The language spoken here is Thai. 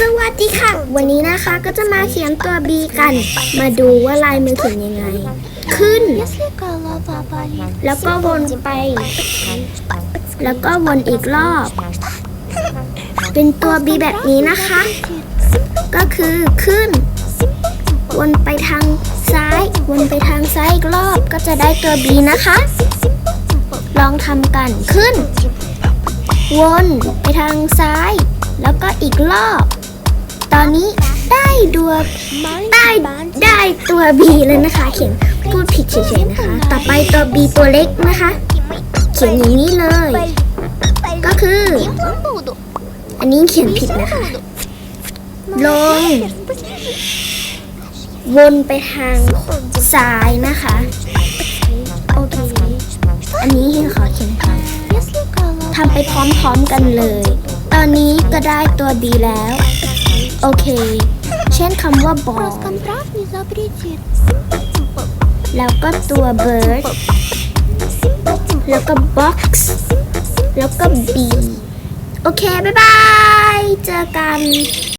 สวัสดีค่ะ วันนี้นะคะก็จะมาเขียนตัว B กัน มาดูว่าลายมือเขียนยังไง ขึ้น แล้วก็วนไป แล้วก็วนอีกรอบ เป็นตัว B แบบนี้นะคะ ก็คือขึ้น วนไปทางซ้าย วนไปทางซ้ายอีกรอบก็จะได้ตัว B นะคะ ลองทำกันขึ้น วนไปทางซ้ายแล้วก็อีกรอบ อนนี้ได้ดัวได้ได้ตัวบีแล้วนะคะ เขียนพูดผิดเฉยๆนะคะ ต่อไปตัวบีตัวเล็กนะคะ เขียนอย่างนี้เลย ก็คือ อันนี้เขียนผิดนะคะ ลง วนไปทางซ้ายนะคะโอเคอันนี้ขอเขียนค่ะทำไปพร้อมๆกันเลย ตอนนี้ก็ได้ตัวดีแล้ว โอเค เช่นคำว่า ball แล้วก็ตัว bird แล้วก็ box แล้วก็ b โอเค บ๊ายบาย เจอกัน